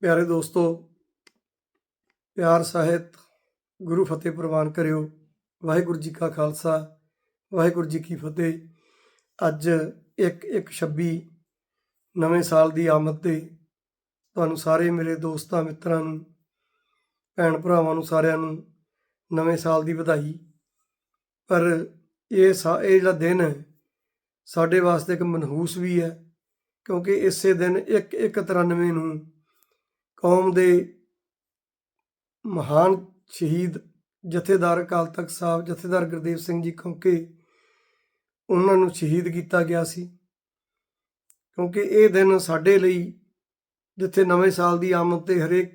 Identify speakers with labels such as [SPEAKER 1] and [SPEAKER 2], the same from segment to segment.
[SPEAKER 1] ਪਿਆਰੇ ਦੋਸਤੋ, ਪਿਆਰ ਸਾਹਿਤ ਗੁਰੂ ਫਤਿਹ ਪ੍ਰਵਾਨ ਕਰਿਓ। ਵਾਹਿਗੁਰੂ ਜੀ ਕਾ ਖਾਲਸਾ, ਵਾਹਿਗੁਰੂ ਜੀ ਕੀ ਫਤਿਹ। ਅੱਜ 1 1 26 ਨਵੇਂ ਸਾਲ ਦੀ ਆਮਦ ਤੇ ਤੁਹਾਨੂੰ ਸਾਰੇ ਮੇਰੇ ਦੋਸਤਾਂ, ਮਿੱਤਰਾਂ ਨੂੰ, ਭੈਣ ਭਰਾਵਾਂ ਨੂੰ, ਸਾਰਿਆਂ ਨੂੰ ਨਵੇਂ ਸਾਲ ਦੀ ਵਧਾਈ। ਪਰ ਇਹ ਸਾ- ਇਹ ਜਿਹੜਾ ਦਿਨ ਹੈ ਸਾਡੇ ਵਾਸਤੇ ਇੱਕ ਮਨਹੂਸ ਵੀ ਹੈ, ਕਿਉਂਕਿ ਇਸੇ ਦਿਨ 1 1 93 ਨੂੰ ਕੌਮ ਦੇ ਮਹਾਨ ਸ਼ਹੀਦ ਜਥੇਦਾਰ ਅਕਾਲ ਤਖਤ ਸਾਹਿਬ ਜਥੇਦਾਰ ਗੁਰਦੇਵ ਸਿੰਘ ਜੀ ਕਿਉਂਕਿ ਉਹਨਾਂ ਨੂੰ ਸ਼ਹੀਦ ਕੀਤਾ ਗਿਆ ਸੀ। ਕਿਉਂਕਿ ਇਹ ਦਿਨ ਸਾਡੇ ਲਈ ਜਿੱਥੇ ਨਵੇਂ ਸਾਲ ਦੀ ਆਮਦ ਤੇ ਹਰੇਕ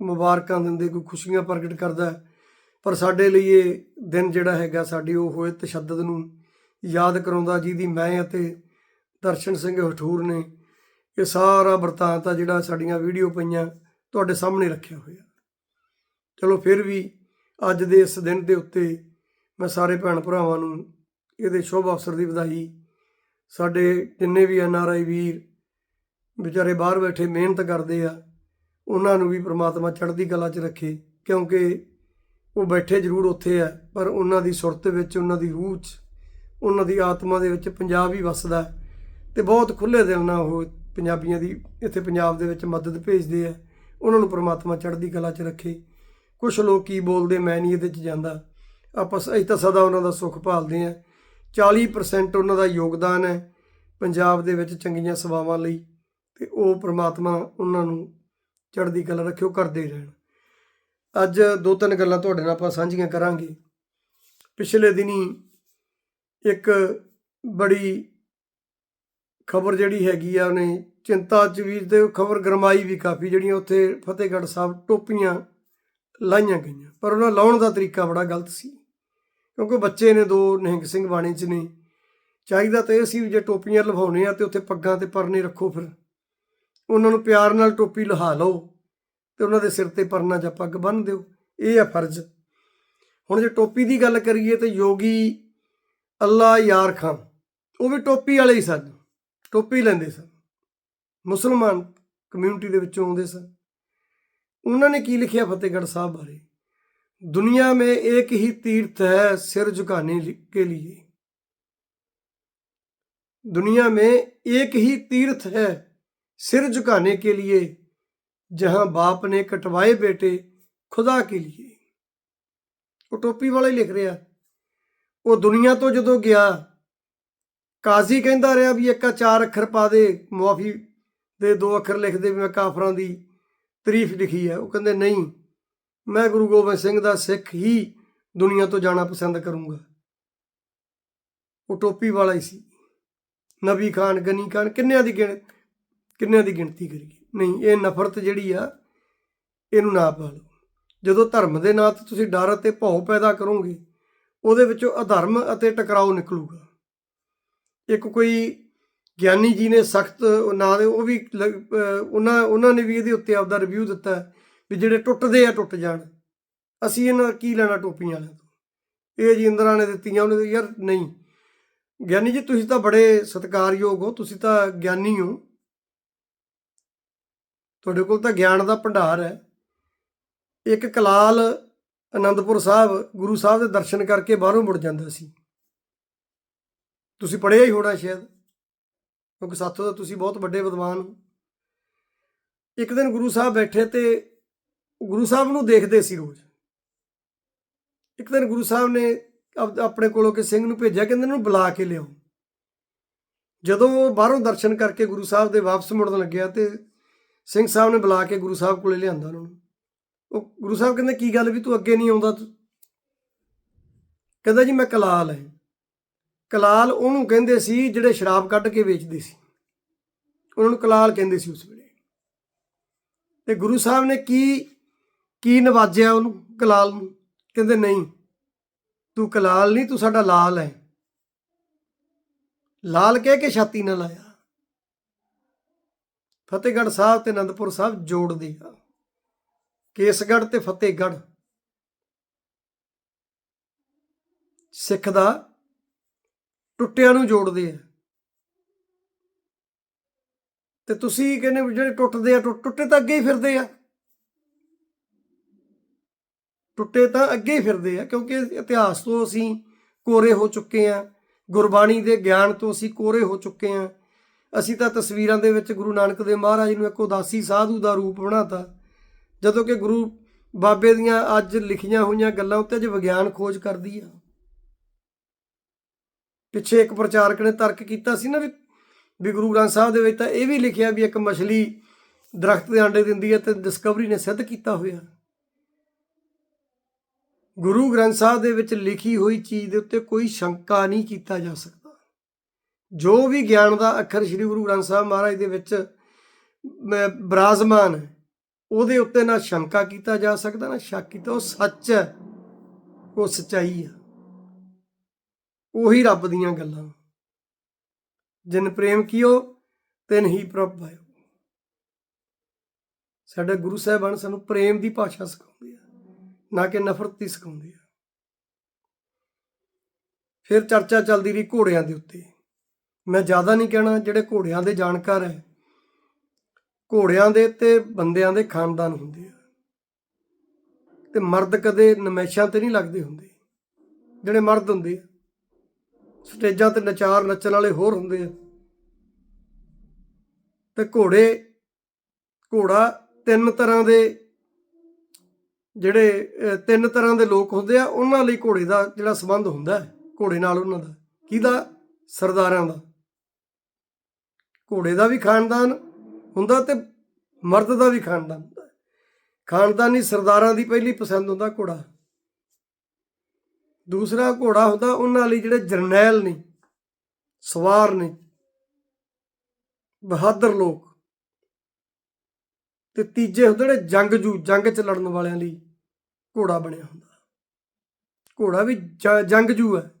[SPEAKER 1] ਮੁਬਾਰਕਾਂ ਦਿੰਦੇ ਕੋਈ ਖੁਸ਼ੀਆਂ ਪ੍ਰਗਟ ਕਰਦਾ ਹੈ, ਪਰ ਸਾਡੇ ਲਈ ਇਹ ਦਿਨ ਜਿਹੜਾ ਹੈਗਾ ਸਾਡੀ ਉਹ ਹੋਏ ਤਸ਼ੱਦਦ ਨੂੰ ਯਾਦ ਕਰਾਉਂਦਾ ਜਿਹਦੀ ਮੈਂ ਅਤੇ ਦਰਸ਼ਨ ਸਿੰਘ ਹਠੂਰ ਨੇ ਇਹ ਸਾਰਾ ਵਰਤਾਂਤ ਆ ਜਿਹੜਾ ਸਾਡੀਆਂ ਵੀਡੀਓ ਪਈਆਂ ਤੁਹਾਡੇ ਸਾਹਮਣੇ ਰੱਖਿਆ ਹੋਇਆ। ਚਲੋ ਫਿਰ ਵੀ ਅੱਜ ਦੇ ਇਸ ਦਿਨ ਦੇ ਉੱਤੇ ਮੈਂ ਸਾਰੇ ਭੈਣ ਭਰਾਵਾਂ ਨੂੰ ਇਹਦੇ ਸ਼ੁਭ ਅਵਸਰ ਦੀ ਵਧਾਈ। ਸਾਡੇ ਜਿੰਨੇ ਵੀ ਐਨ ਆਰ ਆਈ ਵੀਰ ਵਿਚਾਰੇ ਬਾਹਰ ਬੈਠੇ ਮਿਹਨਤ ਕਰਦੇ ਆ, ਉਹਨਾਂ ਨੂੰ ਵੀ ਪ੍ਰਮਾਤਮਾ ਚੜ੍ਹਦੀ ਕਲਾ 'ਚ ਰੱਖੇ, ਕਿਉਂਕਿ ਉਹ ਬੈਠੇ ਜ਼ਰੂਰ ਉੱਥੇ ਆ, ਪਰ ਉਹਨਾਂ ਦੀ ਸੁਰਤ ਵਿੱਚ, ਉਹਨਾਂ ਦੀ ਰੂਹ 'ਚ, ਉਹਨਾਂ ਦੀ ਆਤਮਾ ਦੇ ਵਿੱਚ ਪੰਜਾਬ ਹੀ ਵੱਸਦਾ ਹੈ ਤੇ ਬਹੁਤ ਖੁੱਲੇ ਦਿਲ ਨਾਲ ਉਹ ਪੰਜਾਬੀਆਂ ਦੀ ਇੱਥੇ ਪੰਜਾਬ ਦੇ ਵਿੱਚ ਮਦਦ ਭੇਜਦੇ ਆ, ਉਹਨਾਂ ਨੂੰ ਪ੍ਰਮਾਤਮਾ ਚੜ੍ਹਦੀ ਕਲਾ 'ਚ ਰੱਖੇ। ਕੁਝ ਲੋਕ ਕੀ ਬੋਲਦੇ, ਮੈਂ ਨਹੀਂ ਇਹਦੇ 'ਚ ਜਾਂਦਾ। ਆਪਾਂ ਸ- ਅਸੀਂ ਤਾਂ ਸਦਾ ਉਹਨਾਂ ਦਾ ਸੁੱਖ ਭਾਲਦੇ ਆ। 40% ਉਹਨਾਂ ਦਾ ਯੋਗਦਾਨ ਹੈ ਪੰਜਾਬ ਦੇ ਵਿੱਚ ਚੰਗੀਆਂ ਸੇਵਾਵਾਂ ਲਈ ਤੇ ਉਹ ਪ੍ਰਮਾਤਮਾ ਉਹਨਾਂ ਨੂੰ ਚੜ੍ਹਦੀ ਕਲਾ ਰੱਖਿਓ ਕਰਦੇ ਰਹਿਣ। ਅੱਜ ਦੋ ਤਿੰਨ ਗੱਲਾਂ ਤੁਹਾਡੇ ਨਾਲ ਆਪਾਂ ਸਾਂਝੀਆਂ ਕਰਾਂਗੇ। ਪਿਛਲੇ ਦਿਨੀ ਇੱਕ ਬੜੀ ਖਬਰ ਜਿਹੜੀ ਹੈਗੀ ਆ ਉਹਨੇ ਚਿੰਤਾ ਚ ਵੀ ਤੇ ਖਬਰ ਗਰਮਾਈ ਵੀ ਕਾਫੀ ਜਿਹੜੀਆਂ ਉੱਥੇ ਫਤਿਹਗੜ੍ਹ ਸਾਹਿਬ ਟੋਪੀਆਂ ਲਾਈਆਂ ਗਈਆਂ। ਪਰ ਉਹਨਾਂ ਲਾਉਣ ਦਾ ਤਰੀਕਾ ਬੜਾ ਗਲਤ ਸੀ। ਕਿਉਂਕਿ ਬੱਚੇ ਨੇ ਦੋ ਨਿਹੰਗ ਸਿੰਘ ਬਾਣੀ ਚ ਨੇ। ਚਾਹੀਦਾ ਤਾਂ ਇਹ ਸੀ ਵੀ ਜੇ ਟੋਪੀਆਂ ਲਵਾਉਣੇ ਆ ਤੇ ਉੱਥੇ ਪੱਗਾਂ ਤੇ ਪਰਨੇ ਰੱਖੋ ਫਿਰ। ਉਹਨਾਂ ਨੂੰ ਪਿਆਰ ਨਾਲ ਟੋਪੀ ਲਹਾ ਲਓ ਤੇ ਉਹਨਾਂ ਦੇ ਸਿਰ ਤੇ ਪਰਨਾ ਜਾਂ ਪੱਗ ਬੰਨ੍ਹ ਦਿਓ। ਇਹ ਆ ਫਰਜ਼। ਹੁਣ ਜੇ ਟੋਪੀ ਦੀ ਗੱਲ ਕਰੀਏ ਤੇ ਯੋਗੀ ਅੱਲਾ ਯਾਰ ਖਾਨ, ਉਹ ਵੀ ਟੋਪੀ ਵਾਲੇ ਹੀ ਸਨ। ਟੋਪੀ ਲੈਂਦੇ ਸਨ ਮੁਸਲਮਾਨ ਕਮਿਊਨਿਟੀ ਦੇ ਵਿੱਚੋਂ ਆਉਂਦੇ ਸਨ ਉਹਨਾਂ ਨੇ ਕੀ ਲਿਖਿਆ ਫਤਿਹਗੜ੍ਹ ਸਾਹਿਬ ਬਾਰੇ ਦੁਨੀਆ में एक ही तीर्थ है सिर झुकाने लि- के लिए दुनिया में एक ही तीर्थ है सिर झुकाने के लिए जहां बाप ने कटवाए बेटे खुदा के लिए ਉਹ ਟੋਪੀ ਵਾਲਾ ਹੀ ਲਿਖ ਰਿਹਾ ਉਹ ਦੁਨੀਆ ਤੋਂ ਜਦੋਂ ਗਿਆ ਕਾਜ਼ੀ ਕਹਿੰਦਾ ਰਿਹਾ ਵੀ ਇੱਕ ਆ ਚਾਰ ਅੱਖਰ ਪਾ ਦੇ, ਮੁਆਫੀ ਦੇ ਦੋ ਅੱਖਰ ਲਿਖ ਦੇ ਵੀ ਮੈਂ ਕਾਫਰਾਂ ਦੀ ਤਾਰੀਫ ਲਿਖੀ ਹੈ। ਉਹ ਕਹਿੰਦੇ, ਨਹੀਂ, ਮੈਂ ਗੁਰੂ ਗੋਬਿੰਦ ਸਿੰਘ ਦਾ ਸਿੱਖ ਹੀ ਦੁਨੀਆ ਤੋਂ ਜਾਣਾ ਪਸੰਦ ਕਰੂੰਗਾ। ਉਹ ਟੋਪੀ ਵਾਲਾ ਹੀ ਸੀ। ਨਬੀ ਖਾਨ, ਗਨੀ ਖਾਨ ਕਿੰਨਿਆਂ ਦੀ ਗਿਣ, ਕਿੰਨਿਆਂ ਦੀ ਗਿਣਤੀ ਕਰੀਏ? ਨਹੀਂ, ਇਹ ਨਫ਼ਰਤ ਜਿਹੜੀ ਆ, ਇਹਨੂੰ ਨਾ ਪਾਲੋ। ਜਦੋਂ ਧਰਮ ਦੇ ਨਾਂ ਤੇ ਤੁਸੀਂ ਡਰ ਅਤੇ ਭੌ ਪੈਦਾ ਕਰੋਗੇ, ਉਹਦੇ ਵਿੱਚੋਂ ਅਧਰਮ ਅਤੇ ਟਕਰਾਓ ਨਿਕਲੂਗਾ। ਇੱਕ ਕੋਈ ਗਿਆਨੀ ਜੀ ਨੇ ਸਖਤ ਨਾਂ ਦੇ, ਉਹ ਵੀ ਲ- ਉਹਨਾਂ ਉਹਨਾਂ ਨੇ ਵੀ ਇਹਦੇ ਉੱਤੇ ਆਪਦਾ ਰਿਵਿਊ ਦਿੱਤਾ ਵੀ ਜਿਹੜੇ ਟੁੱਟਦੇ ਆ, ਟੁੱਟ ਜਾਣ। ਅਸੀਂ ਇਹਨਾਂ ਕੀ ਲੈਣਾ ਟੋਪੀਆਂ ਵਾਲਿਆਂ ਤੋਂ? ਇਹ ਜੀ ਇੰਦਰਾ ਨੇ ਦਿੱਤੀਆਂ, ਉਹਨੇ ਯਾਰ, ਨਹੀਂ। ਗਿਆਨੀ ਜੀ, ਤੁਸੀਂ ਤਾਂ ਬੜੇ ਸਤਿਕਾਰਯੋਗ ਹੋ, ਤੁਸੀਂ ਤਾਂ ਗਿਆਨੀ ਹੋ। ਤੁਹਾਡੇ ਕੋਲ ਤਾਂ ਗਿਆਨ ਦਾ ਭੰਡਾਰ ਹੈ। ਇੱਕ ਕਲਾਲ ਅਨੰਦਪੁਰ ਸਾਹਿਬ ਗੁਰੂ ਸਾਹਿਬ ਦੇ ਦਰਸ਼ਨ ਕਰਕੇ ਬਾਹਰੋਂ ਮੁੜ ਜਾਂਦਾ ਸੀ। ਤੁਸੀਂ ਪੜ੍ਹਿਆ ਹੀ ਹੋਣਾ ਸ਼ਾਇਦ, ਕਿਉਂਕਿ ਸਾਥੋਂ ਤਾਂ ਤੁਸੀਂ ਬਹੁਤ ਵੱਡੇ ਵਿਦਵਾਨ ਹੋ। ਇੱਕ ਦਿਨ ਗੁਰੂ ਸਾਹਿਬ ਬੈਠੇ ਤੇ ਗੁਰੂ ਸਾਹਿਬ ਨੂੰ ਦੇਖਦੇ ਸੀ ਰੋਜ਼। ਇੱਕ ਦਿਨ ਗੁਰੂ ਸਾਹਿਬ ਨੇ ਆਪਣੇ ਕੋਲੋਂ ਕਿ ਸਿੰਘ ਨੂੰ ਭੇਜਿਆ, ਕਹਿੰਦੇ ਇਹਨਾਂ ਨੂੰ ਬੁਲਾ ਕੇ ਲਿਆਓ। ਜਦੋਂ ਉਹ ਬਾਹਰੋਂ ਦਰਸ਼ਨ ਕਰਕੇ ਗੁਰੂ ਸਾਹਿਬ ਦੇ ਵਾਪਸ ਮੁੜਨ ਲੱਗਿਆ ਤੇ ਸਿੰਘ ਸਾਹਿਬ ਨੇ ਬੁਲਾ ਕੇ ਗੁਰੂ ਸਾਹਿਬ ਕੋਲੇ ਲਿਆਂਦਾ ਉਹਨਾਂ ਨੂੰ। ਉਹ ਗੁਰੂ ਸਾਹਿਬ ਕਹਿੰਦੇ, ਕੀ ਗੱਲ ਵੀ ਤੂੰ ਅੱਗੇ ਨਹੀਂ ਆਉਂਦਾ ਕਹਿੰਦਾ, ਜੀ ਮੈਂ ਕਲਾਲ ਹੈ। ਕਲਾਲ ਉਹਨੂੰ ਕਹਿੰਦੇ ਸੀ ਜਿਹੜੇ ਸ਼ਰਾਬ ਕੱਢ ਕੇ ਵੇਚਦੇ ਸੀ। ਉਹਨਾਂ ਨੂੰ ਕਲਾਲ ਕਹਿੰਦੇ ਸੀ ਉਸ ਵੇਲੇ। ਤੇ ਗੁਰੂ ਸਾਹਿਬ ਨੇ ਕੀ ਕੀ ਨਵਾਜਿਆ ਉਹਨੂੰ, ਕਲਾਲ ਨੂੰ? ਕਹਿੰਦੇ, ਨਹੀਂ, ਤੂੰ ਕਲਾਲ ਨਹੀਂ, ਤੂੰ ਸਾਡਾ ਲਾਲ ਹੈ। ਲਾਲ ਕਹਿ ਕੇ ਛਾਤੀ ਨਾਲ ਆਇਆ। ਫਤਿਹਗੜ੍ਹ ਸਾਹਿਬ ਤੇ ਅਨੰਦਪੁਰ ਸਾਹਿਬ ਜੋੜਦੇ ਆ। ਕੇਸਗੜ੍ਹ ਤੇ ਫਤਿਹਗੜ੍ਹ। ਸਿੱਖ ਦਾ ਟੁੱਟਿਆਂ ਨੂੰ ਜੋੜਦੇ ਆ। ਤੇ ਤੁਸੀਂ ਕਹਿੰਦੇ ਵੀ ਜਿਹੜੇ ਟੁੱਟਦੇ ਆ, ਟੁੱਟ- ਟੁੱਟੇ ਤਾਂ ਅੱਗੇ ਹੀ ਫਿਰਦੇ ਆ। ਟੁੱਟੇ ਤਾਂ ਅੱਗੇ ਹੀ ਫਿਰਦੇ ਆ, ਕਿਉਂਕਿ ਇਤਿਹਾਸ ਤੋਂ ਅਸੀਂ ਕੋਰੇ ਹੋ ਚੁੱਕੇ ਆ। ਗੁਰਬਾਣੀ ਦੇ ਗਿਆਨ ਤੋਂ ਅਸੀਂ ਕੋਰੇ ਹੋ ਚੁੱਕੇ ਆ। ਅਸੀਂ ਤਾਂ ਤਸਵੀਰਾਂ ਦੇ ਵਿੱਚ ਗੁਰੂ ਨਾਨਕ ਦੇਵ ਮਹਾਰਾਜ ਨੂੰ ਇੱਕ ਉਦਾਸੀ ਸਾਧੂ ਦਾ ਰੂਪ ਬਣਾਤਾ। ਜਦੋਂ ਕਿ ਗੁਰੂ ਬਾਬੇ ਦੀਆਂ ਅੱਜ ਲਿਖੀਆਂ ਹੋਈਆਂ ਗੱਲਾਂ ਉੱਤੇ ਅੱਜ ਵਿਗਿਆਨ ਖੋਜ ਕਰਦੀ ਆ। ਪਿੱਛੇ ਇੱਕ ਪ੍ਰਚਾਰਕ ਨੇ ਤਰਕ ਕੀਤਾ ਸੀ ਨਾ ਵੀ ਵੀ ਗੁਰੂ ਗ੍ਰੰਥ ਸਾਹਿਬ ਦੇ ਵਿੱਚ ਤਾਂ ਇਹ ਵੀ ਲਿਖਿਆ ਵੀ ਇੱਕ ਮਛਲੀ ਦਰਖਤ ਦੇ ਆਂਡੇ ਦਿੰਦੀ ਹੈ ਤੇ ਡਿਸਕਵਰੀ ਨੇ ਸਿੱਧ ਕੀਤਾ ਹੋਇਆ। ਗੁਰੂ ਗ੍ਰੰਥ ਸਾਹਿਬ ਦੇ ਵਿੱਚ ਲਿਖੀ ਹੋਈ ਚੀਜ਼ ਦੇ ਉੱਤੇ ਕੋਈ ਸ਼ੰਕਾ ਨਹੀਂ ਕੀਤਾ ਜਾ ਸਕਦਾ। ਜੋ ਵੀ ਗਿਆਨ ਦਾ ਅੱਖਰ ਸ੍ਰੀ ਗੁਰੂ ਗ੍ਰੰਥ ਸਾਹਿਬ ਮਹਾਰਾਜ ਦੇ ਵਿੱਚ ਬਰਾਜ਼ਮਾਨ ਉਹਦੇ ਉੱਤੇ ਨਾ ਸ਼ੰਕਾ ਕੀਤਾ ਜਾ ਸਕਦਾ, ਨਾ ਸ਼ੱਕ ਕੀਤਾ, ਉਹ ਸੱਚ ਹੈ, ਉਹ ਸਚਾਈ ਹੈ। ਉਹੀ ਰੱਬ ਦੀਆਂ ਗੱਲਾਂ। ਜਿਨ ਪ੍ਰੇਮ ਕੀਓ, ਤਿਨ ਹੀ ਪ੍ਰਭ ਪਾਇਓ। ਸਾਡੇ ਗੁਰੂ ਸਾਹਿਬਾਨ ਸਾਨੂੰ ਪ੍ਰੇਮ ਦੀ ਭਾਸ਼ਾ ਸਿਖਾਉਂਦੇ ਆ, ਨਾ ਕਿ ਨਫ਼ਰਤ ਦੀ ਸਿਖਾਉਂਦੇ ਆ। ਫਿਰ ਚਰਚਾ ਚੱਲਦੀ ਰਹੀ ਘੋੜਿਆਂ ਦੇ ਉੱਤੇ। ਮੈਂ ਜ਼ਿਆਦਾ ਨਹੀਂ ਕਹਿਣਾ ਜਿਹੜੇ ਘੋੜਿਆਂ ਦੇ ਜਾਣਕਾਰ ਹੈ। ਘੋੜਿਆਂ ਦੇ ਤੇ ਬੰਦਿਆਂ ਦੇ ਖਾਨਦਾਨ ਹੁੰਦੇ ਆ। ਤੇ ਮਰਦ ਕਦੇ ਨਮੈਸ਼ਾਂ ਤੇ ਨਹੀਂ ਲੱਗਦੇ ਹੁੰਦੇ। ਜਿਹੜੇ ਮਰਦ ਹੁੰਦੇ ਆ। ਸਟੇਜਾਂ ਤੇ ਨਚਾਰ ਨੱਚਣ ਵਾਲੇ ਹੋਰ ਹੁੰਦੇ ਆ। ਤੇ ਘੋੜੇ, ਘੋੜਾ ਤਿੰਨ ਤਰ੍ਹਾਂ ਦੇ ਜਿਹੜੇ ਤਿੰਨ ਤਰ੍ਹਾਂ ਦੇ ਲੋਕ ਹੁੰਦੇ ਆ, ਉਹਨਾਂ ਲਈ ਘੋੜੇ ਦਾ ਜਿਹੜਾ ਸੰਬੰਧ ਹੁੰਦਾ ਹੈ, ਘੋੜੇ ਨਾਲ ਉਹਨਾਂ ਦਾ। ਕਿਹਦਾ? ਸਰਦਾਰਾਂ ਦਾ। ਘੋੜੇ ਦਾ ਵੀ ਖਾਨਦਾਨ ਹੁੰਦਾ ਤੇ ਮਰਦ ਦਾ ਵੀ ਖਾਨਦਾਨ ਹੁੰਦਾ। ਖਾਨਦਾਨੀ ਸਰਦਾਰਾਂ ਦੀ ਪਹਿਲੀ ਪਸੰਦ ਹੁੰਦਾ ਘੋੜਾ। ਦੂਸਰਾ ਘੋੜਾ ਹੁੰਦਾ, ਉਹਨਾਂ ਲਈ ਜਿਹੜੇ ਜਰਨੈਲ ਨੇ, ਸਵਾਰ ਨੇ, ਬਹਾਦਰ ਲੋਕ। ਤੇ ਤੀਜੇ ਹੁੰਦੇ ਨੇ ਜੰਗਜੂ ਜੰਗ 'ਚ ਲੜਨ ਵਾਲਿਆਂ ਲਈ ਘੋੜਾ ਬਣਿਆ ਹੁੰਦਾ। ਘੋੜਾ ਵੀ ਜ- ਜੰਗਜੂ ਹੈ।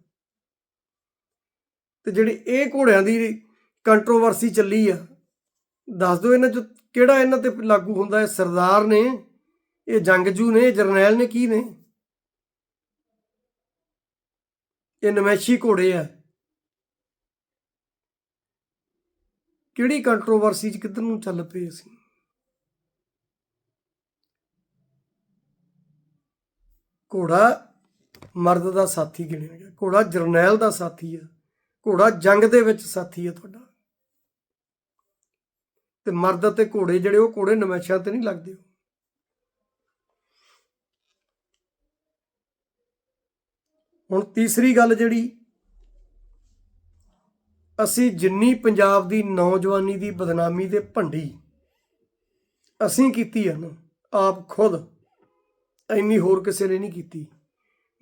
[SPEAKER 1] ਤੇ ਜਿਹੜੀ ਇਹ ਘੋੜਿਆਂ ਦੀ ਕੰਟਰੋਵਰਸੀ ਚੱਲੀ ਆ, ਦੱਸ ਦਿਓ ਇਹਨਾਂ 'ਚ ਕਿਹੜਾ ਇਹਨਾਂ ਤੇ ਲਾਗੂ ਹੁੰਦਾ ਹੈ? ਸਰਦਾਰ ਨੇ, ਇਹ ਜੰਗਜੂ ਨੇ, ਇਹ ਜਰਨੈਲ ਨੇ, ਕੀ ਨੇ? ਇਹ ਨਮੈਸ਼ੀ ਘੋੜੇ ਆ। ਕਿਹੜੀ ਕੰਟਰੋਵਰਸੀ 'ਚ ਕਿੱਧਰ ਨੂੰ ਚੱਲ ਪਏ ਅਸੀਂ? ਘੋੜਾ ਮਰਦ ਦਾ ਸਾਥੀ ਗਿਣਿਆ ਗਿਆ। ਘੋੜਾ ਜਰਨੈਲ ਦਾ ਸਾਥੀ ਆ। ਘੋੜਾ ਜੰਗ ਦੇ ਵਿੱਚ ਸਾਥੀ ਆ ਤੁਹਾਡਾ। ਤੇ ਮਰਦ ਅਤੇ ਘੋੜੇ ਜਿਹੜੇ ਉਹ ਘੋੜੇ ਨਮੈਸ਼ਾਂ ਤੇ ਨਹੀਂ ਲੱਗਦੇ। ਹੁਣ ਤੀਸਰੀ ਗੱਲ ਜਿਹੜੀ, ਅਸੀਂ ਜਿੰਨੀ ਪੰਜਾਬ ਦੀ ਨੌਜਵਾਨੀ ਦੀ ਬਦਨਾਮੀ ਤੇ ਭੰਡੀ ਅਸੀਂ ਕੀਤੀ ਹੈ ਨਾ, ਆਪ ਖੁਦ ਇੰਨੀ ਹੋਰ ਕਿਸੇ ਨੇ ਨਹੀਂ ਕੀਤੀ।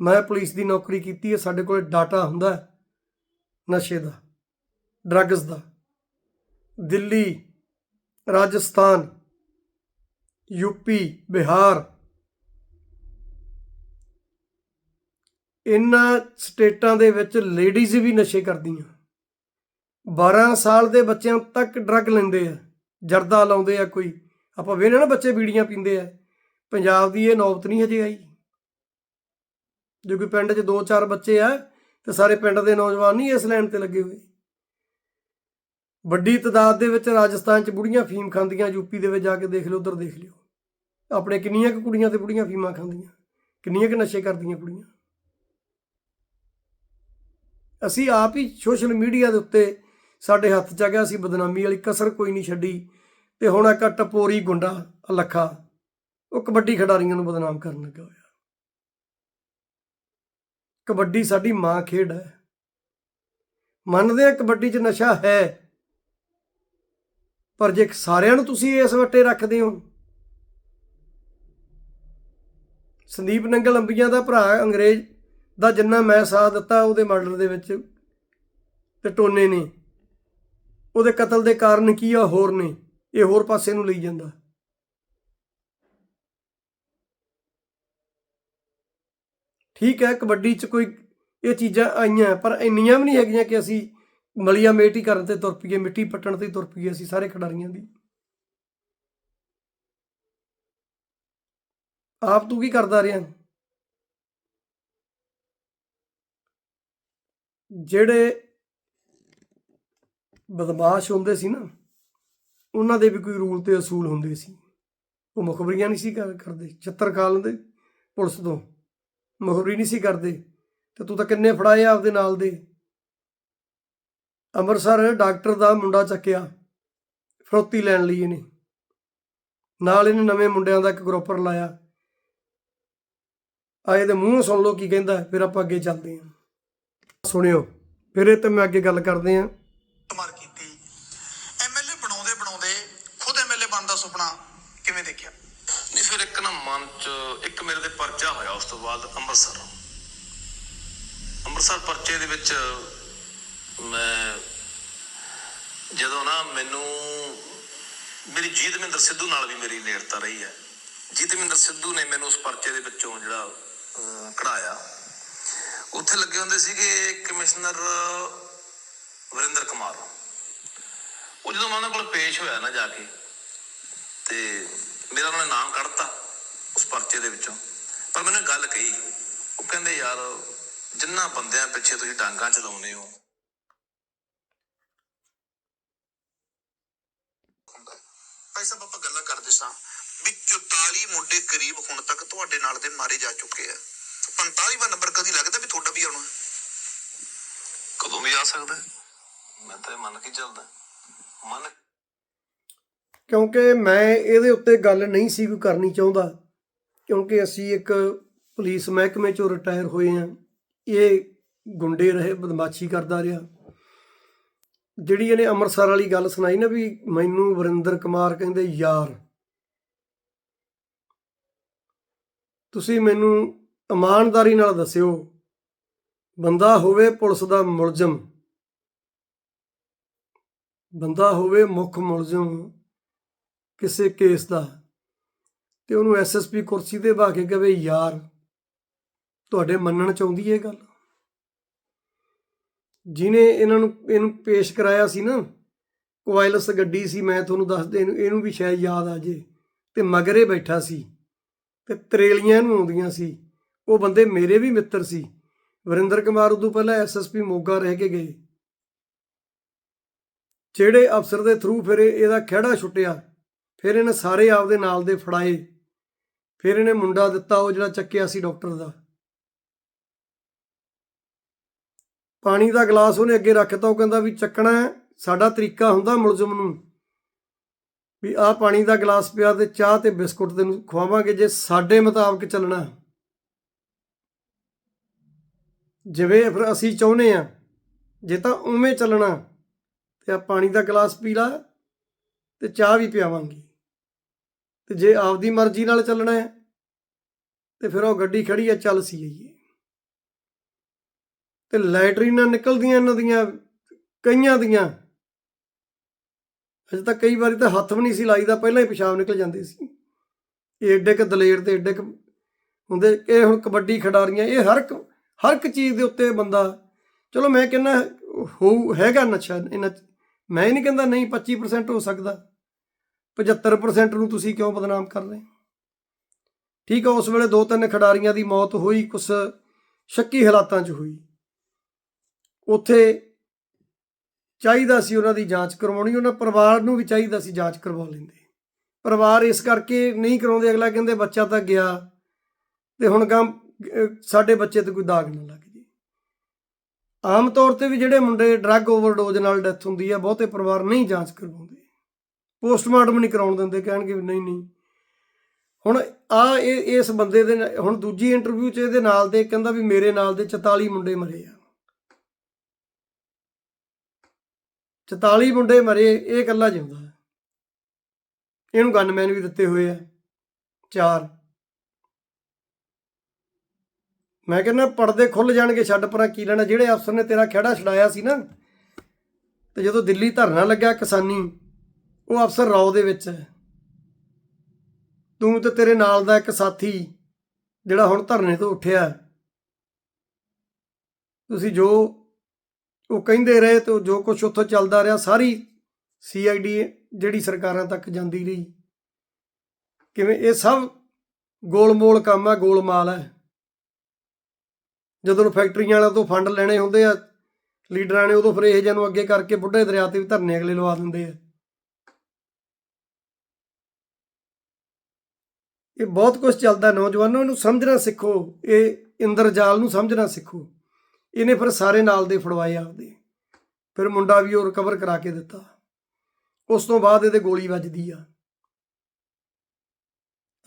[SPEAKER 1] ਮੈਂ ਪੁਲਿਸ ਦੀ ਨੌਕਰੀ ਕੀਤੀ ਹੈ ਸਾਡੇ ਕੋਲ ਡਾਟਾ ਹੁੰਦਾ ਨਸ਼ੇ ਦਾ ਡਰੱਗਸ ਦਾ। ਦਿੱਲੀ, ਰਾਜਸਥਾਨ ਯੂਪੀ ਬਿਹਾਰ ਇਹਨਾਂ ਸਟੇਟਾਂ ਦੇ ਵਿੱਚ ਲੇਡੀਜ਼ ਵੀ ਨਸ਼ੇ ਕਰਦੀਆਂ। 12 ਸਾਲ ਦੇ ਬੱਚਿਆਂ ਤੱਕ ਡਰੱਗ ਲੈਂਦੇ ਆ, ਜਰਦਾ ਲਾਉਂਦੇ ਆ ਕੋਈ। ਆਪਾਂ ਵੇਖਦੇ ਨਾ ਬੱਚੇ ਬੀੜੀਆਂ ਪੀਂਦੇ ਆ। ਪੰਜਾਬ ਦੀ ਇਹ ਨੌਬਤ ਨਹੀਂ ਹਜੇ ਆਈ। ਜੇ ਕੋਈ ਪਿੰਡ 'ਚ ਦੋ ਚਾਰ ਬੱਚੇ ਆ, ਤੇ ਸਾਰੇ ਪਿੰਡ ਦੇ ਨੌਜਵਾਨ ਨਹੀਂ ਇਸ ਲਾਈਨ ਤੇ ਲੱਗੇ ਹੋਏ। ਵੱਡੀ ਤਦਾਦ ਦੇ ਵਿੱਚ ਰਾਜਸਥਾਨ 'ਚ ਬੁੜੀਆਂ ਫੀਮ ਖਾਂਦੀਆਂ ਯੂਪੀ ਦੇ ਵਿੱਚ ਜਾ ਕੇ ਦੇਖ ਲਿਓ, ਉਧਰ ਦੇਖ ਲਿਓ। ਆਪਣੇ ਕਿੰਨੀਆਂ ਕੁ ਕੁੜੀਆਂ ਤੇ ਬੁੜੀਆਂ ਫੀਮਾਂ ਖਾਂਦੀਆਂ, ਕਿੰਨੀਆਂ ਕੁ ਨਸ਼ੇ ਕਰਦੀਆਂ ਕੁੜੀਆਂ। ਅਸੀਂ ਆਪ ਹੀ ਸੋਸ਼ਲ ਮੀਡੀਆ ਦੇ ਉੱਤੇ ਸਾਡੇ ਹੱਥ 'ਚ ਆ ਗਿਆ, ਅਸੀਂ ਬਦਨਾਮੀ ਵਾਲੀ ਕਸਰ ਕੋਈ ਨਹੀਂ ਛੱਡੀ। ਤੇ ਹੁਣ ਇੱਕ ਟਪੋਰੀ ਗੁੰਡਾ ਲੱਖਾ ਉਹ ਕਬੱਡੀ ਖਿਡਾਰੀਆਂ ਨੂੰ ਬਦਨਾਮ ਕਰਨ ਲੱਗਾ ਹੋਇਆ। ਕਬੱਡੀ ਸਾਡੀ ਮਾਂ ਖੇਡ ਹੈ। ਮੰਨਦੇ ਆ ਕਬੱਡੀ 'ਚ ਨਸ਼ਾ ਹੈ। ਪਰ ਜੇ ਸਾਰਿਆਂ ਨੂੰ ਤੁਸੀਂ ਇਸ ਵੱਟੇ ਰੱਖਦੇ ਹੋ, ਸੰਦੀਪ ਨੰਗਲ ਅੰਬੀਆਂ ਦਾ ਭਰਾ, ਅੰਗਰੇਜ਼ ਦਾ ਜਿੰਨਾ ਮੈਂ ਸਾਥ ਦਿੱਤਾ ਉਹਦੇ ਮਰਡਰ ਦੇ ਵਿੱਚ ਤੇ ਟੋਨੇ ਨੇ। ਉਹਦੇ ਕਤਲ ਦੇ ਕਾਰਨ ਕੀ ਆ, ਹੋਰ ਨੇ। ਇਹ ਹੋਰ ਪਾਸੇ ਨੂੰ ਲਈ ਜਾਂਦਾ। ਠੀਕ ਹੈ, ਕਬੱਡੀ 'ਚ ਕੋਈ ਇਹ ਚੀਜ਼ਾਂ ਆਈਆਂ, ਪਰ ਇੰਨੀਆਂ ਵੀ ਨਹੀਂ ਹੈਗੀਆਂ ਕਿ ਅਸੀਂ ਮਲੀਆ ਮੇਟੀ ਕਰਨ ਤੇ ਤੁਰ ਪਈਏ, ਮਿੱਟੀ ਪੱਟਣ ਤੇ ਤੁਰ ਪਈਏ ਅਸੀਂ ਸਾਰੇ ਖਿਡਾਰੀਆਂ ਦੀ। ਆਪ ਤੂੰ ਕੀ ਕਰਦਾ ਰਿਹਾ? ਜਿਹੜੇ ਬਦਮਾਸ਼ ਹੁੰਦੇ ਸੀ ਨਾ, ਉਹਨਾਂ ਦੇ ਵੀ ਕੋਈ ਰੂਲ ਤੇ ਅਸੂਲ ਹੁੰਦੇ ਸੀ। ਉਹ ਮੁਖਬਰੀਆਂ ਨਹੀਂ ਸੀ ਕਰਦੇ ਛੱਤਰ ਖਾ ਲੈਂਦੇ ਪੁਲਿਸ ਤੋਂ। ਮੁਖਬਰੀ ਨਹੀਂ ਸੀ ਕਰਦੇ, ਤੇ ਤੂੰ ਤਾਂ ਕਿੰਨੇ ਫੜਾਏ ਆ ਆਪਦੇ ਨਾਲ ਦੇ। ਅੰਮ੍ਰਿਤਸਰ ਡਾਕਟਰ ਦਾ ਮੁੰਡਾ ਚੱਕਿਆ, ਫਰੋਤੀ ਲੈਣ ਲਈ ਇਹਨੇ। ਨਾਲ ਇਹਨੇ ਨਵੇਂ ਮੁੰਡਿਆਂ ਦਾ ਇੱਕ ਗਰੁੱਪ ਲਾਇਆ। ਆਏ ਦੇ ਮੂੰਹ ਸੁਣ ਲਓ ਕੀ ਕਹਿੰਦਾ, ਫਿਰ ਆਪਾਂ ਅੱਗੇ ਚੱਲਦੇ ਹਾਂ। ਸੁਣਿਓ। ਫਿਰ ਇਹ ਤੇ ਮੈਂ ਅੱਗੇ ਗੱਲ ਕਰਦੇ ਹਾਂ।
[SPEAKER 2] ਮਾਰ ਕੀਤੀ। ਐਮਐਲਏ ਬਣਾਉਂਦੇ ਬਣਾਉਂਦੇ ਖੁਦ ਐਮਐਲਏ ਬਣਨ ਦਾ ਸੁਪਨਾ ਕਿਵੇਂ ਦੇਖਿਆ?
[SPEAKER 3] ਨਹੀਂ ਫਿਰ ਇੱਕ ਨਾ ਮਨ ਚ ਇੱਕ ਮੇਰੇ ਤੇ ਪਰਚਾ ਹੋਇਆ ਉਸ ਤੋਂ ਬਾਅਦ ਅੰਮ੍ਰਿਤਸਰ। ਅੰਮ੍ਰਿਤਸਰ ਪਰਚੇ ਦੇ ਵਿੱਚ ਮੈਂ ਜਦੋਂ ਨਾ ਮੈਨੂੰ ਮੇਰੀ ਜੀਤਮਿੰਦਰ ਸਿੱਧੂ ਨਾਲ ਵੀ ਮੇਰੀ ਨੇੜਤਾ ਰਹੀ ਹੈ। ਜੀਤਮਿੰਦਰ ਸਿੱਧੂ ਨੇ ਮੈਨੂੰ ਉਸ ਪਰਚੇ ਦੇ ਵਿੱਚੋਂ ਜਿਹੜਾ ਕਢਾਇਆ। ਉੱਥੇ ਲੱਗੇ ਹੁੰਦੇ ਸੀਗੇ ਕਮਿਸ਼ਨਰ ਵਰਿੰਦਰ ਕੁਮਾਰ। ਉਹ ਜਦੋਂ ਮੈਂ ਉਹਨਾਂ ਕੋਲ ਪੇਸ਼ ਹੋਇਆ ਨਾ ਜਾ ਕੇ, ਤੇ ਮੇਰਾ ਉਹਨਾਂ ਨੇ ਨਾਮ ਕੱਢਤਾ ਉਸ ਪਰਚੇ ਦੇ ਵਿੱਚੋਂ। ਪਰ ਮੈਨੂੰ ਗੱਲ ਕਹੀ। ਉਹ ਕਹਿੰਦੇ, ਯਾਰ, ਜਿੰਨਾ ਬੰਦਿਆਂ ਪਿੱਛੇ ਤੁਸੀਂ ਡਾਂਗਾ ਚਲਾਉਂਦੇ ਹੋ,
[SPEAKER 2] ਭਾਈ ਸਾਹਿਬ, ਆਪਾਂ ਗੱਲਾਂ ਕਰਦੇ ਸਾਂ ਵੀ 44 ਮੁੰਡੇ ਕਰੀਬ ਹੁਣ ਤੱਕ ਤੁਹਾਡੇ ਨਾਲ ਦੇ ਮਾਰੇ ਜਾ ਚੁੱਕੇ ਆ। 45ਵਾਂ ਨੰਬਰ ਕਦੀ ਲੱਗਦਾ ਵੀ ਤੁਹਾਡਾ ਵੀ ਆਉਣਾ?
[SPEAKER 3] ਕਦੋਂ ਵੀ ਆ ਸਕਦਾ। ਮੈਂ ਤਾਂ ਇਹ ਮੰਨ ਕੇ ਚੱਲਦਾ। ਮੰਨ
[SPEAKER 1] ਕਿਉਂਕਿ ਮੈਂ ਇਹਦੇ ਉੱਤੇ ਗੱਲ ਨਹੀਂ ਸੀ ਕੋਈ ਕਰਨੀ ਚਾਹੁੰਦਾ। ਕਿਉਂਕਿ ਅਸੀਂ ਇੱਕ ਪੁਲਿਸ ਮਹਿਕਮੇ ਚੋਂ ਰਿਟਾਇਰ ਹੋਏ ਹਾਂ। ਇਹ ਗੁੰਡੇ ਰਹੇ ਬਦਮਾਸ਼ੀ ਕਰਦਾ ਰਿਹਾ। ਜਿਹੜੀ ਇਹਨੇ ਅੰਮ੍ਰਿਤਸਰ ਵਾਲੀ ਗੱਲ ਸੁਣਾਈ ਨਾ ਵੀ ਮੈਨੂੰ ਵਰਿੰਦਰ ਕੁਮਾਰ ਕਹਿੰਦੇ ਯਾਰ ਤੁਸੀਂ ਮੈਨੂੰ ਇਮਾਨਦਾਰੀ ਨਾਲ ਦੱਸਿਓ, ਬੰਦਾ ਹੋਵੇ ਪੁਲਿਸ ਦਾ ਮੁਲਜ਼ਮ, ਬੰਦਾ ਹੋਵੇ ਮੁੱਖ ਮੁਲਜ਼ਮ ਕਿਸੇ ਕੇਸ ਦਾ, ਤੇ ਉਹਨੂੰ ਐਸਐਸਪੀ ਕੁਰਸੀ ਤੇ ਬਾ ਕੇ ਕਹੇ, ਯਾਰ, ਤੁਹਾਡੇ ਮੰਨਣ ਚ ਆਉਂਦੀ ਇਹ ਗੱਲ? ਜਿਨੇ ਇਹਨਾਂ ਨੂੰ, ਇਹਨੂੰ ਪੇਸ਼ ਕਰਾਇਆ ਸੀ ਨਾ ਕੁਆਇਲਸ ਗੱਡੀ ਸੀ, ਮੈਂ ਤੁਹਾਨੂੰ ਦੱਸਦੇ ਇਹਨੂੰ ਇਹਨੂੰ ਵੀ ਸ਼ਾਇਦ ਯਾਦ ਆ ਜੇ, ਤੇ ਮਗਰੇ ਬੈਠਾ ਸੀ, ਤੇ ਤਰੇਲੀਆਂ ਨੂੰ ਆਉਂਦੀਆਂ ਸੀ ਉਹ ਬੰਦੇ ਮੇਰੇ ਵੀ ਮਿੱਤਰ ਸੀ। ਵਰਿੰਦਰ ਕੁਮਾਰ ਉਦੋਂ ਪਹਿਲਾਂ ਐਸਐਸਪੀ ਮੋਗਾ ਰਹਿ ਕੇ ਗਏ। ਜਿਹੜੇ ਅਫਸਰ ਦੇ ਥਰੂ ਫਿਰ, ਇਹਦਾ ਖਿਹੜਾ ਛੁੱਟਿਆ। ਫਿਰ ਇਹਨੇ ਸਾਰੇ ਆਪਦੇ ਨਾਲ ਦੇ ਫੜਾਏ। ਫਿਰ ਇਹਨੇ ਮੁੰਡਾ ਦਿੱਤਾ, ਉਹ ਜਿਹੜਾ ਚੱਕਿਆ ਸੀ ਡਾਕਟਰ ਦਾ। ਪਾਣੀ ਦਾ ਗਲਾਸ ਉਹਨੇ ਅੱਗੇ ਰੱਖਤਾ, ਉਹ ਕਹਿੰਦਾ ਵੀ ਚੱਕਣਾ ਸਾਡਾ ਤਰੀਕਾ ਹੁੰਦਾ ਮੁਲਜ਼ਮ ਨੂੰ। ਵੀ ਆਹ ਪਾਣੀ ਦਾ ਗਲਾਸ ਪਿਆ ਤੇ ਚਾਹ ਤੇ ਬਿਸਕੁਟ ਤੈਨੂੰ ਖਵਾਵਾਂਗੇ, ਜੇ ਸਾਡੇ ਮੁਤਾਬਕ ਚੱਲਣਾ। ਜਿਵੇਂ ਫਿਰ ਅਸੀਂ ਚਾਹੁੰਦੇ ਆ ਜੇ ਤਾਂ ਉਵੇਂ ਚੱਲਣਾ ਤੇ ਆ ਪਾਣੀ ਦਾ ਗਲਾਸ ਪੀ ਲਾ ਤੇ ਚਾਹ ਵੀ ਪਿਆਵਾਂਗੀ। ਤੇ ਜੇ ਆਪਦੀ ਮਰਜ਼ੀ ਨਾਲ ਚੱਲਣਾ ਹੈ, ਤੇ ਫਿਰ ਉਹ ਗੱਡੀ ਖੜੀ ਆ ਚੱਲ ਸੀ ਆਈਏ ਤੇ ਲੈਟਰੀਨਾਂ ਨਿਕਲਦੀਆਂ ਇਹਨਾਂ ਦੀਆਂ, ਕਈਆਂ ਦੀਆਂ। ਅਜੇ ਤਾਂ ਕਈ ਵਾਰੀ ਤਾਂ ਹੱਥ ਵੀ ਨਹੀਂ ਸੀ ਲਾਈਦਾ, ਪਹਿਲਾਂ ਹੀ ਪਿਸ਼ਾਬ ਨਿਕਲ ਜਾਂਦੇ ਸੀ। ਇਹ ਏਡੇ ਕ ਦਲੇਰ ਤੇ ਏਡੇ ਕ ਹੁੰਦੇ, ਇਹ ਹੁਣ ਕਬੱਡੀ ਖਿਡਾਰੀਆਂ, ਇਹ ਹਰ ਇੱਕ ਹਰ ਇੱਕ ਚੀਜ਼ ਦੇ ਉੱਤੇ ਬੰਦਾ, ਚਲੋ ਮੈਂ ਕਹਿੰਦਾ ਹੋ ਹੈਗਾ ਨਸ਼ਾ ਇਹਨਾਂ ਮੈਂ ਹੀ ਨਹੀਂ ਕਹਿੰਦਾ ਨਹੀਂ 25% ਹੋ ਸਕਦਾ। 75% ਨੂੰ ਤੁਸੀਂ ਕਿਉਂ ਬਦਨਾਮ ਕਰ ਰਹੇ ਠੀਕ ਹੈ ਉਸ ਵੇਲੇ ਦੋ ਤਿੰਨ ਖਿਡਾਰੀਆਂ ਦੀ ਮੌਤ ਹੋਈ, ਕੁਛ ਸ਼ੱਕੀ ਹਾਲਾਤਾਂ 'ਚ ਹੋਈ। ਉੱਥੇ ਚਾਹੀਦਾ ਸੀ ਉਹਨਾਂ ਦੀ ਜਾਂਚ ਕਰਵਾਉਣੀ, ਉਹਨਾਂ ਪਰਿਵਾਰ ਨੂੰ ਵੀ ਚਾਹੀਦਾ ਸੀ ਜਾਂਚ ਕਰਵਾ ਲੈਂਦੇ। ਪਰਿਵਾਰ ਇਸ ਕਰਕੇ ਨਹੀਂ ਕਰਾਉਂਦੇ, ਅਗਲਾ ਕਹਿੰਦੇ ਬੱਚਾ ਤਾਂ ਗਿਆ, ਤੇ ਹੁਣ ਗਮ ਸਾਡੇ ਬੱਚੇ ਤੇ ਕੋਈ ਦਾਗ ਨਾ ਲੱਗ ਜੇ। ਆਮ ਤੌਰ ਤੇ ਵੀ ਜਿਹੜੇ ਮੁੰਡੇ ਡਰੱਗ ਓਵਰਡੋਜ਼ ਨਾਲ ਡੈਥ ਹੁੰਦੀ ਆ, ਬਹੁਤੇ ਪਰਿਵਾਰ ਨਹੀਂ ਜਾਂਚ ਕਰਵਾਉਂਦੇ। ਪੋਸਟਮਾਰਟਮ ਨਹੀਂ ਕਰਾਉਣ ਦਿੰਦੇ, ਕਹਿਣਗੇ ਵੀ ਨਹੀਂ ਨਹੀਂ। ਹੁਣ ਆ ਇਹ, ਇਸ ਬੰਦੇ ਦੇ ਹੁਣ ਦੂਜੀ ਇੰਟਰਵਿਊ 'ਚ ਇਹਦੇ ਨਾਲ ਦੇ, ਕਹਿੰਦਾ ਵੀ ਮੇਰੇ ਨਾਲ ਦੇ 44 ਮੁੰਡੇ ਮਰੇ ਆ। 44 ਮੁੰਡੇ ਮਰੇ, ਇਹ ਇਕੱਲਾ ਜਿਉਂਦਾ। ਇਹਨੂੰ ਗਨਮੈਨ ਵੀ ਦਿੱਤੇ ਹੋਏ ਆ, ਚਾਰ। ਮੈਂ ਕਹਿੰਦਾ ਪਰਦੇ ਖੁੱਲ ਜਾਣਗੇ, ਛੱਡ ਪਰਾਂ ਕੀ ਲੈਣਾ, ਜਿਹੜੇ ਅਫਸਰ ਨੇ ਤੇਰਾ ਖਿਹੜਾ ਛਡਾਇਆ ਸੀ ਨਾ। ਤੇ ਜਦੋਂ ਦਿੱਲੀ ਧਰਨਾ ਲੱਗਿਆ ਕਿਸਾਨੀ, ਉਹ ਅਫਸਰ ਰੌ ਦੇ ਵਿੱਚ ਹੈ। ਤੂੰ ਤੇ ਤੇਰੇ ਨਾਲ ਦਾ ਇੱਕ ਸਾਥੀ, ਜਿਹੜਾ ਹੁਣ ਧਰਨੇ ਤੋਂ ਉੱਠਿਆ ਤੁਸੀਂ ਜੋ ਉਹ ਕਹਿੰਦੇ ਰਹੇ ਤੇ ਜੋ ਕੁਝ ਉੱਥੋਂ ਚੱਲਦਾ ਰਿਹਾ, ਸਾਰੀ ਸੀਆਈਡੀ ਜਿਹੜੀ ਸਰਕਾਰਾਂ ਤੱਕ ਜਾਂਦੀ ਰਹੀ। ਕਿਵੇਂ ਇਹ ਸਭ ਗੋਲਮੋਲ ਕੰਮ ਹੈ, ਗੋਲਮਾਲ ਹੈ। ਜਦੋਂ ਫੈਕਟਰੀਆਂ ਵਾਲਿਆਂ ਤੋਂ ਫੰਡ ਲੈਣੇ ਹੁੰਦੇ ਆ, ਲੀਡਰਾਂ ਨੇ ਉਦੋਂ ਫਿਰ ਇਹ ਜਿਹੇ ਨੂੰ ਅੱਗੇ ਕਰਕੇ ਬੁੱਢੇ ਦਰਿਆ ਤੇ ਵੀ ਧਰਨੇ ਅਗਲੇ ਲਵਾ ਦਿੰਦੇ ਆ। ਇਹ ਬਹੁਤ ਕੁਝ ਚੱਲਦਾ ਨੌਜਵਾਨੋ, ਇਹਨੂੰ ਸਮਝਣਾ ਸਿੱਖੋ, ਇਹ ਇੰਦਰਜਾਲ ਨੂੰ ਸਮਝਣਾ ਸਿੱਖੋ। ਇਹਨੇ ਫਿਰ ਸਾਰੇ ਨਾਲ ਦੇ ਫੜਵਾਏ ਆਪਦੇ। ਫਿਰ ਮੁੰਡਾ ਵੀ ਉਹ ਰਿਕਵਰ ਕਰਾ ਕੇ ਦਿੱਤਾ। ਉਸ ਤੋਂ ਬਾਅਦ ਇਹਦੇ ਗੋਲੀ ਵੱਜਦੀ ਆ।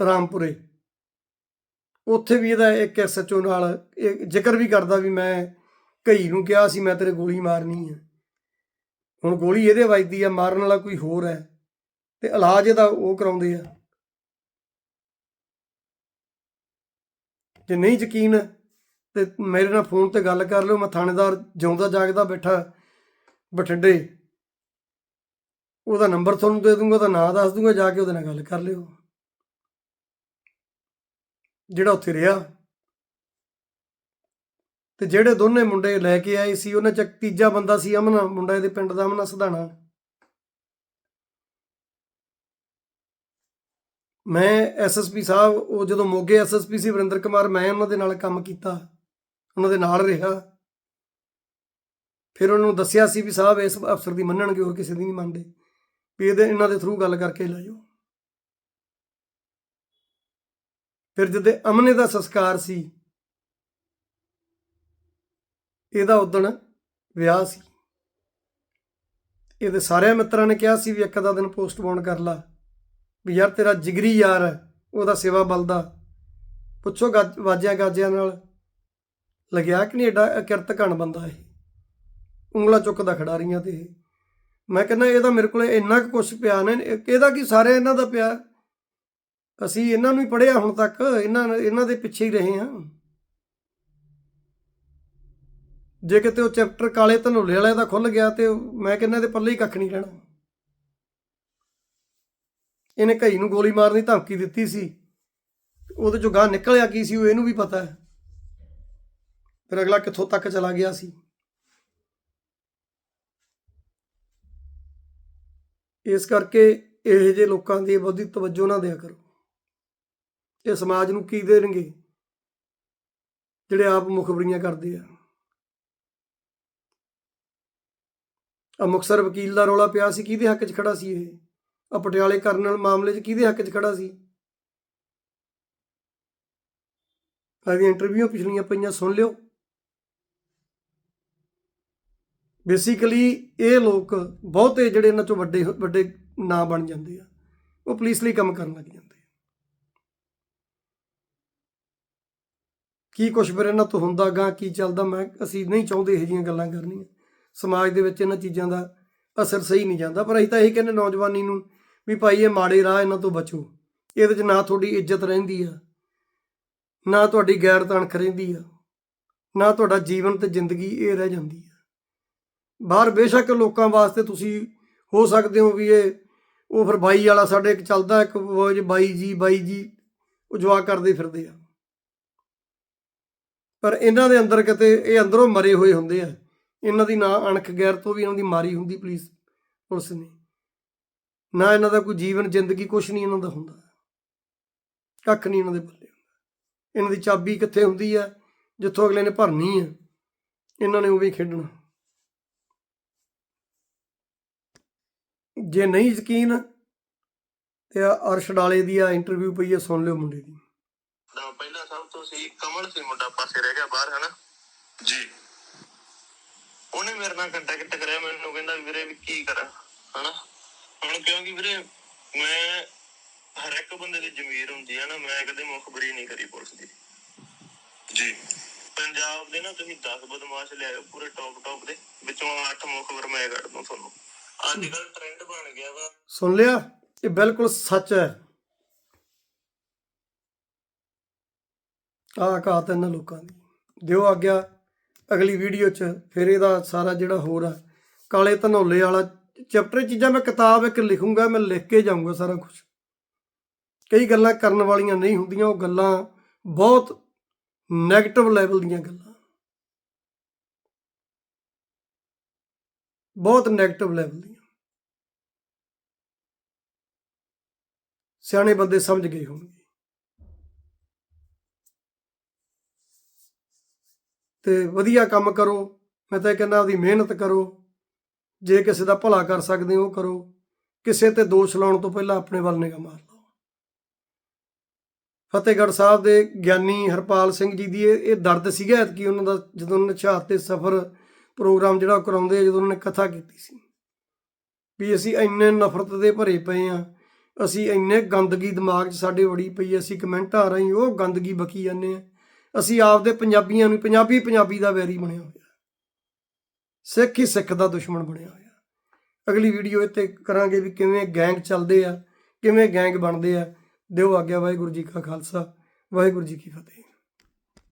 [SPEAKER 1] ਰਾਮਪੁਰੇ। ਉੱਥੇ ਵੀ ਇਹਦਾ ਇੱਕ ਐਸਐਚਓ ਨਾਲ ਇਹ ਜ਼ਿਕਰ ਵੀ ਕਰਦਾ ਵੀ ਮੈਂ ਕਈ ਨੂੰ ਕਿਹਾ ਸੀ, ਮੈਂ ਤੇਰੇ ਗੋਲੀ ਮਾਰਨੀ ਹੈ ਹੁਣ ਗੋਲੀ ਇਹਦੇ ਵੱਜਦੀ ਆ, ਮਾਰਨ ਵਾਲਾ ਕੋਈ ਹੋਰ ਹੈ ਤੇ ਇਲਾਜ ਇਹਦਾ ਉਹ ਕਰਾਉਂਦੇ ਆ। ਜੇ ਨਹੀਂ ਯਕੀਨ ਤੇ ਮੇਰੇ ਨਾਲ ਫੋਨ ਤੇ ਗੱਲ ਕਰ ਲਿਓ, ਮੈਂ ਥਾਣੇਦਾਰ ਜਿਉਂਦਾ ਜਾਗਦਾ ਬੈਠਾ ਬਠਿੰਡੇ। ਉਹਦਾ ਨੰਬਰ ਤੁਹਾਨੂੰ ਦੇ ਦੂੰਗਾ, ਉਹਦਾ ਨਾਂ ਦੱਸ ਦੂੰਗਾ, ਜਾ ਕੇ ਉਹਦੇ ਨਾਲ ਗੱਲ ਕਰ ਲਿਓ। ਜਿਹੜਾ ਉੱਥੇ ਰਿਹਾ। ਤੇ ਜਿਹੜੇ ਦੋਨੇ ਮੁੰਡੇ ਲੈ ਕੇ ਆਏ ਸੀ, ਉਹਨਾਂ ਚ ਤੀਜਾ ਬੰਦਾ ਸੀ ਅਮਨਾ, ਮੁੰਡਾ ਇਹਦੇ ਪਿੰਡ ਦਾ ਅਮਨਾ ਸਧਾਣਾ। ਮੈਂ ਐਸਐਸਪੀ ਸਾਹਿਬ, ਉਹ ਜਦੋਂ ਮੋਗੇ ਐਸਐਸਪੀ ਸੀ, ਵਰਿੰਦਰ ਕੁਮਾਰ, ਮੈਂ ਉਹਨਾਂ ਦੇ ਨਾਲ ਕੰਮ ਕੀਤਾ। ਉਹਨਾਂ ਦੇ ਨਾਲ ਰਿਹਾ। ਫਿਰ ਉਹਨਾਂ ਨੂੰ ਦੱਸਿਆ ਸੀ ਵੀ ਸਾਹਿਬ, ਇਸ ਅਫਸਰ ਦੀ ਮੰਨਣਗੇ, ਹੋਰ ਕਿਸੇ ਦੀ ਨਹੀਂ ਮੰਨਦੇ। ਵੀ ਇਹਦੇ, ਇਹਨਾਂ ਦੇ ਥਰੂ ਗੱਲ ਕਰਕੇ ਲੈ ਜਾਓ। ਫਿਰ ਜਦੋਂ ਅਮਨੇ ਦਾ ਸੰਸਕਾਰ ਸੀ, ਇਹਦਾ ਉਦਣ ਵਿਆਹ ਸੀ। ਇਹਦੇ ਸਾਰੇ ਮਿੱਤਰਾਂ ਨੇ ਕਿਹਾ ਸੀ ਵੀ ਇੱਕ ਦਾ ਦਿਨ ਪੋਸਟਪੋਨ ਕਰ ਲਾ, ਵੀ ਯਾਰ ਤੇਰਾ ਜਿਗਰੀ ਯਾਰ ਹੈ, ਉਹਦਾ ਸੇਵਾ ਬਲਦਾ ਪੁੱਛੋ ਗੱਜ- ਵਾਜਿਆਂ ਗਾਜਿਆਂ ਨਾਲ, ਲੱਗਿਆ ਕਿ ਨਹੀਂ ਐਡਾ ਕਿਰਤ ਘਣ ਬੰਦਾ ਇਹ? ਉਂਗਲਾ ਚੁੱਕਦਾ ਖਿਡਾਰੀਆਂ ਤੇ ਇਹ। ਮੈਂ ਕਹਿੰਦਾ, ਇਹਦਾ ਮੇਰੇ ਕੋਲੇ ਇੰਨਾ ਕੁ ਕੁਛ ਪਿਆ ਨੇ, ਇਹਦਾ ਕੀ ਸਾਰੇ ਇਹਨਾਂ ਦਾ ਪਿਆ? ਅਸੀਂ ਇਹਨਾਂ ਨੂੰ ਹੀ ਪੜਿਆ ਹੁਣ ਤੱਕ, ਇਹਨਾਂ ਇਹਨਾਂ ਦੇ ਪਿੱਛੇ ਹੀ ਰਹੇ ਹਾਂ। ਜੇ ਕਿਤੇ ਉਹ ਚੈਪਟਰ ਕਾਲੇ ਧਨੋਲੇ ਵਾਲੇ ਦਾ ਖੁੱਲ ਗਿਆ ਤੇ ਮੈਂ ਕਹਿੰਦਾ ਇਹਦੇ ਪੱਲੇ ਹੀ ਕੱਖ ਨਹੀਂ ਰਹਿਣਾ। ਇਹਨੇ ਕਈ ਨੂੰ ਗੋਲੀ ਮਾਰਨ ਦੀ ਧਮਕੀ ਦਿੱਤੀ ਸੀ। ਉਹਦੇ ਚੋਂ ਗਾਹ ਨਿਕਲਿਆ ਕੀ ਸੀ ਉਹ ਇਹਨੂੰ ਵੀ ਪਤਾ ਹੈ। ਫਿਰ ਅਗਲਾ ਕਿੱਥੋਂ ਤੱਕ ਚਲਾ ਗਿਆ ਸੀ? ਇਸ ਕਰਕੇ ਇਹੋ ਜਿਹੇ ਲੋਕਾਂ ਦੀ ਬਹੁਤੀ ਤਵੱਜੋ ਨਾ ਦਿਆ ਕਰੋ। ਇਹ ਸਮਾਜ ਨੂੰ ਕੀ ਦੇਣਗੇ? ਜਿਹੜੇ ਆਪ ਮੁਖਬਰੀਆਂ ਕਰਦੇ ਆ। ਆ ਮੁਕਸਰ ਵਕੀਲ ਦਾ ਰੌਲਾ ਪਿਆ ਸੀ, ਕਿਹਦੇ ਹੱਕ 'ਚ ਖੜਾ ਸੀ ਇਹ? ਆ ਪਟਿਆਲੇ ਕਰਨਲ ਮਾਮਲੇ 'ਚ ਕਿਹਦੇ ਹੱਕ 'ਚ ਖੜਾ ਸੀ? ਆਦੀਆਂ ਇੰਟਰਵਿਊ ਪਿਛਲੀਆਂ ਪਈਆਂ, ਸੁਣ ਲਿਓ। ਬੇਸਿਕਲੀ ਇਹ ਲੋਕ ਬਹੁਤੇ ਜਿਹੜੇ ਇਹਨਾਂ ਚੋਂ ਵੱਡੇ ਵੱਡੇ ਨਾਂ ਬਣ ਜਾਂਦੇ ਆ। ਉਹ ਪੁਲਿਸ ਲਈ ਕੰਮ ਕਰਨ ਲੱਗ ਜਾਂਦੇ ਆ ਕੀ ਕੁਛ ਫਿਰ ਇਹਨਾਂ ਤੋਂ ਹੁੰਦਾ ਗਾ, ਕੀ ਚੱਲਦਾ, ਮੈਂ, ਅਸੀਂ ਨਹੀਂ ਚਾਹੁੰਦੇ ਇਹੋ ਜਿਹੀਆਂ ਗੱਲਾਂ ਕਰਨੀਆਂ। ਸਮਾਜ ਦੇ ਵਿੱਚ ਇਹਨਾਂ ਚੀਜ਼ਾਂ ਦਾ ਅਸਰ ਸਹੀ ਨਹੀਂ ਜਾਂਦਾ, ਪਰ ਅਸੀਂ ਤਾਂ ਇਹ ਕਹਿੰਦੇ ਨੌਜਵਾਨੀ ਨੂੰ ਵੀ ਭਾਈ ਇਹ ਮਾੜੇ ਰਾਹ ਇਹਨਾਂ ਤੋਂ ਬਚੋ। ਇਹਦੇ 'ਚ ਨਾ ਤੁਹਾਡੀ ਇੱਜ਼ਤ ਰਹਿੰਦੀ ਆ, ਨਾ ਤੁਹਾਡੀ ਗੈਰ ਤਣਖ ਰਹਿੰਦੀ ਆ, ਨਾ ਤੁਹਾਡਾ ਜੀਵਨ ਤੇ ਜ਼ਿੰਦਗੀ ਇਹ ਰਹਿ ਜਾਂਦੀ ਆ। ਬਾਹਰ ਬੇਸ਼ੱਕ ਲੋਕਾਂ ਵਾਸਤੇ ਤੁਸੀਂ ਹੋ ਸਕਦੇ ਹੋ ਵੀ ਇਹ, ਉਹ ਫਿਰ ਬਾਈ ਵਾਲਾ ਸਾਡੇ ਇੱਕ ਚੱਲਦਾ ਇੱਕ ਬਾਈ ਜੀ ਬਾਈ ਜੀ, ਉਹ ਜਵਾਕ ਕਰਦੇ ਫਿਰਦੇ ਆ। ਪਰ ਇਹਨਾਂ ਦੇ ਅੰਦਰ ਕਿਤੇ ਇਹ ਅੰਦਰੋਂ ਮਰੇ ਹੋਏ ਹੁੰਦੇ ਆ। ਇਹਨਾਂ ਦੀ ਨਾ ਅਣਖ ਗੈਰ ਤੋਂ ਵੀ ਇਹਨਾਂ ਦੀ ਮਾਰੀ ਹੁੰਦੀ ਪੁਲਿਸ ਪੁਲਿਸ ਨੇ। ਨਾ ਇਹਨਾਂ ਦਾ ਕੋਈ ਜੀਵਨ, ਜ਼ਿੰਦਗੀ ਕੁਛ ਨਹੀਂ ਇਹਨਾਂ ਦਾ ਹੁੰਦਾ। ਕੱਖ ਨਹੀਂ ਇਹਨਾਂ ਦੇ ਪੱਲੇ ਹੁੰਦਾ। ਇਹਨਾਂ ਦੀ ਚਾਬੀ ਕਿੱਥੇ ਹੁੰਦੀ ਆ? ਜਿੱਥੋਂ ਅਗਲੇ ਨੇ ਭਰਨੀ ਆ। ਇਹਨਾਂ ਨੇ ਉਵੇਂ ਹੀ ਖੇਡਣਾ। ਜੇ ਨਹੀਂ ਯਕੀਨ, ਤੇ ਅਰਸ਼ ਡਾਲੇ ਦੀ ਆ ਇੰਟਰਵਿਊ ਪਈ ਆ, ਸੁਣ ਲਿਓ ਮੁੰਡੇ ਦੀ।
[SPEAKER 2] ਦਾ ਸਭ ਤੋਂ ਸੀ ਕਮਲ ਸੀ ਮੁੰਡਾ ਪਾਸੇ ਰਹਿ ਗਿਆ ਬਾਹਰ ਹਨਾ? ਜੀ। ਉਹਨੇ ਮੇਰੇ ਨਾਲ ਕੰਟੈਕਟ ਕਰਿਆ ਮੈਨੂੰ ਕਹਿੰਦਾ ਵੀਰੇ ਵੀ ਕੀ ਕਰਾਂ ਹਨਾ? ਹੁਣ ਕਿਉਂਕਿ ਵੀਰੇ ਮੈਂ ਹਰ ਇੱਕ ਬੰਦੇ ਦੀ ਜ਼ਮੀਰ ਹੁੰਦੀ ਹੈ ਨਾ ਮੈਂ ਕਦੇ ਮੁਖਬਰੀ ਨਹੀਂ ਕਰੀ ਪੁਲਿਸ ਦੀ। ਜੀ। ਪੰਜਾਬ ਦੇ ਨਾ ਤੁਸੀਂ 10 ਬਦਮਾਸ਼ ਲਿਆਓ ਪੂਰੇ ਟੌਪ ਟੌਪ ਦੇ ਵਿੱਚੋਂ 8 ਮੁਖਬਰ ਮੈਂ ਕੱਢ ਦੂੰ ਤੁਹਾਨੂੰ। ਅੱਜ ਕੱਲ ਟ੍ਰੈਂਡ ਬਣ ਗਿਆ ਵਾ।
[SPEAKER 1] ਸੁਣ ਲਿਆ? ਇਹ ਬਿਲਕੁਲ ਸੱਚ ਹੈ। ਆਹ ਘਾਤ ਇਹਨਾਂ ਲੋਕਾਂ ਦੀ। ਦਿਓ ਆਗਿਆ, ਅਗਲੀ ਵੀਡੀਓ 'ਚ ਫਿਰ ਇਹਦਾ ਸਾਰਾ ਜਿਹੜਾ ਹੋਰ ਆ, ਕਾਲੇ ਧਨੌਲੇ ਵਾਲਾ ਚੈਪਟਰ ਚੀਜ਼ਾਂ ਮੈਂ ਕਿਤਾਬ ਇੱਕ ਲਿਖੂੰਗਾ, ਮੈਂ ਲਿਖ ਕੇ ਜਾਊਂਗਾ ਸਾਰਾ ਕੁਝ ਕਈ ਗੱਲਾਂ ਕਰਨ ਵਾਲੀਆਂ ਨਹੀਂ ਹੁੰਦੀਆਂ, ਉਹ ਗੱਲਾਂ ਬਹੁਤ ਨੈਗੇਟਿਵ ਲੈਵਲ ਦੀਆਂ ਗੱਲਾਂ। ਬਹੁਤ ਨੈਗੇਟਿਵ ਲੈਵਲ ਦੀਆਂ। ਸਿਆਣੇ ਬੰਦੇ ਸਮਝ ਗਏ ਹੋਣਗੇ। ਤੇ ਵਧੀਆ ਕੰਮ ਕਰੋ, ਮੈਂ ਤਾਂ ਇਹ ਕਹਿੰਦਾ ਉਹਦੀ ਮਿਹਨਤ ਕਰੋ। ਜੇ ਕਿਸੇ ਦਾ ਭਲਾ ਕਰ ਸਕਦੇ ਹੋ, ਉਹ ਕਰੋ। ਕਿਸੇ ਤੇ ਦੋਸ਼ ਲਾਉਣ ਤੋਂ ਪਹਿਲਾਂ ਆਪਣੇ ਵੱਲ ਨਿਗਾਹ ਮਾਰ ਲਓ। ਫਤਿਹਗੜ੍ਹ ਸਾਹਿਬ ਦੇ ਗਿਆਨੀ ਹਰਪਾਲ ਸਿੰਘ ਜੀ ਦੀ ਇਹ ਇਹ ਦਰਦ ਸੀਗਾ ਕਿ ਉਹਨਾਂ ਦਾ, ਜਦੋਂ ਉਹਨਾਂ ਨੇ ਸ਼ਹਾਦਤ ਤੇ ਸਫ਼ਰ ਪ੍ਰੋਗਰਾਮ ਜਿਹੜਾ ਉਹ ਕਰਾਉਂਦੇ ਆ, ਜਦੋਂ ਉਹਨਾਂ ਨੇ ਕਥਾ ਕੀਤੀ ਸੀ। ਵੀ ਅਸੀਂ ਇੰਨੇ ਨਫ਼ਰਤ ਦੇ ਭਰੇ ਪਏ ਆ, ਅਸੀਂ ਇੰਨੇ ਗੰਦਗੀ ਦਿਮਾਗ 'ਚ ਸਾਡੇ ਵੜੀ ਪਈ ਅਸੀਂ ਕਮੈਂਟਾਂ ਰਾਹੀਂ ਉਹ ਗੰਦਗੀ ਬਕੀ ਜਾਂਦੇ ਆ। ਅਸੀਂ ਆਪਦੇ ਪੰਜਾਬੀਆਂ ਨੂੰ ਪੰਜਾਬੀ ਪੰਜਾਬੀ ਦਾ ਵੈਰੀ ਬਣਿਆ ਹੋਇਆ ਸਿੱਖ ਹੀ ਸਿੱਖ ਦਾ ਦੁਸ਼ਮਣ ਬਣਿਆ ਹੋਇਆ ਅਗਲੀ ਵੀਡੀਓ ਇੱਥੇ ਕਰਾਂਗੇ ਵੀ ਕਿਵੇਂ ਗੈਂਗ ਚੱਲਦੇ ਆ, ਕਿਵੇਂ ਗੈਂਗ ਬਣਦੇ ਆ। ਦਿਓ ਆਗਿਆ ਵਾਹਿਗੁਰੂ ਜੀ ਕਾ ਖਾਲਸਾ, ਵਾਹਿਗੁਰੂ ਜੀ ਕੀ ਫਤਿਹ।